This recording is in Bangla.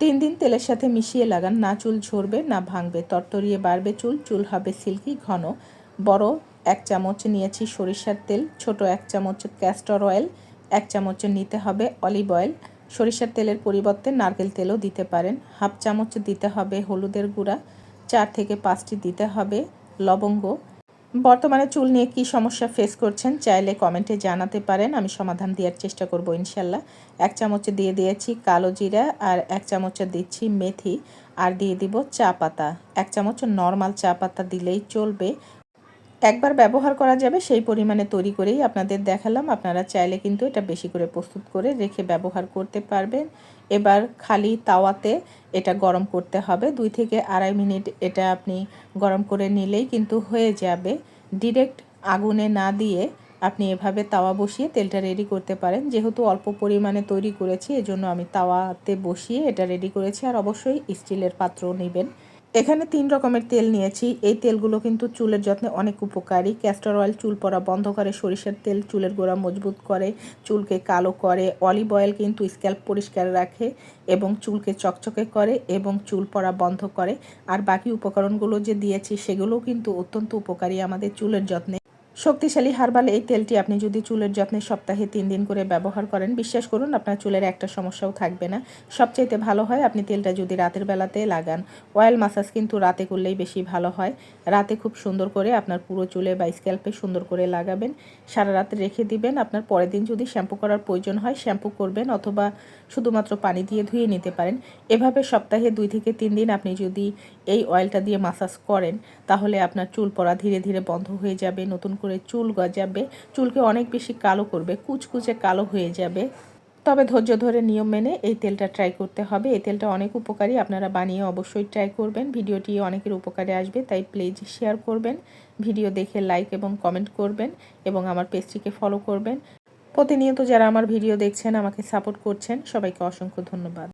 তিন দিন তেলের সাথে মিশিয়ে লাগান। না চুল ঝরবে, না ভাঙবে। তরতরিয়ে বাড়বে চুল চুল হবে সিল্কি, ঘন। বড় এক চামচ নিয়েছি সরিষার তেল, ছোট এক চামচ ক্যাস্টর অয়েল এক চামচ নিতে হবে অলিভ অয়েল সরিষার তেলের পরিবর্তে নারকেল তেলও দিতে পারেন। হাফ চামচ দিতে হবে হলুদের গুঁড়া, চার থেকে পাঁচটি দিতে হবে লবঙ্গ। বর্তমানে চুল নিয়ে কি সমস্যা ফেস করছেন চাইলে কমেন্টে জানাতে পারেন, আমি সমাধান দেওয়ার চেষ্টা করব ইনশাল্লাহ। এক চামচ দিয়ে দিয়েছি কালো জিরা আর এক চামচ দিচ্ছি মেথি, আর দিয়ে দিব চা পাতা। এক চামচ নর্মাল চা পাতা দিলেই চলবে। একবার ব্যবহার করা যাবে, সেই পরিমাণে তৈরি করেই আপনাদের দেখালাম। আপনারা চাইলে কিন্তু এটা বেশি করে প্রস্তুত করে রেখে ব্যবহার করতে পারবেন। এবার খালি তাওয়াতে এটা গরম করতে হবে। দুই থেকে আড়াই মিনিট এটা আপনি গরম করে নিলেই কিন্তু হয়ে যাবে। ডিরেক্ট আগুনে না দিয়ে আপনি এভাবে তাওয়া বসিয়ে তেলটা রেডি করতে পারেন। যেহেতু অল্প পরিমাণে তৈরি করেছি, এজন্য আমি তাওয়াতে বসিয়ে এটা রেডি করেছি। আর অবশ্যই স্টিলের পাত্র নেবেন। এখানে তিন রকমের তেল নিয়েছি। এই তেলগুলো কিন্তু চুলের যত্নে অনেক উপকারী। ক্যাস্টর অয়েল চুল পড়া বন্ধ করে, সরিষার তেল চুলের গোড়া মজবুত করে, চুলকে কালো করে অলিভ অয়েল কিন্তু স্ক্যাল্প পরিষ্কার রাখে এবং চুলকে চকচকে করে এবং চুল পড়া বন্ধ করে। আর বাকি উপকরণগুলো যে দিয়েছি, সেগুলোও কিন্তু অত্যন্ত উপকারী আমাদের চুলের যত্নে। শক্তিশালী হার্বাল, এই তেলটি আপনি যদি চুলের যত্নে সপ্তাহে তিন দিন করে ব্যবহার করেন, বিশ্বাস করুন আপনার চুলের একটা সমস্যাও থাকবে না। সবচাইতে ভালো হয় আপনি তেলটা যদি রাতের বেলাতে লাগান। অয়েল মাসাজ কিন্তু রাতে করলেই বেশি ভালো হয়। রাতে খুব সুন্দর করে আপনার পুরো চুলে বা স্ক্যাল্পে সুন্দর করে লাগাবেন। সারা রাত রেখে দিবেন। আপনার পরের দিন যদি শ্যাম্পু করার প্রয়োজন হয়, শ্যাম্পু করবেন অথবা শুধুমাত্র পানি দিয়ে ধুয়ে নিতে পারেন। এভাবে সপ্তাহে দুই থেকে তিন দিন আপনি যদি এই অয়েলটা দিয়ে মাসাজ করেন, তাহলে আপনার চুল পড়া ধীরে ধীরে বন্ধ হয়ে যাবে। নতুন করে চুল গজাবে, চুলকে অনেক বেশি কালো করবে, কুচকুচে কালো হয়ে যাবে। তবে ধৈর্য ধরে নিয়ম মেনে এই তেলটা ট্রাই করতে হবে। এই তেলটা অনেক উপকারী, আপনারা বানিয়ে অবশ্যই ট্রাই করবেন। ভিডিওটি অনেকের উপকারে আসবে, তাই প্লিজ শেয়ার করবেন। ভিডিও দেখে লাইক এবং কমেন্ট করবেন এবং আমার পেজটিকে ফলো করবেন। প্রতিনিয়ত যারা আমার ভিডিও দেখছেন, আমাকে সাপোর্ট করছেন, সবাইকে অসংখ্য ধন্যবাদ।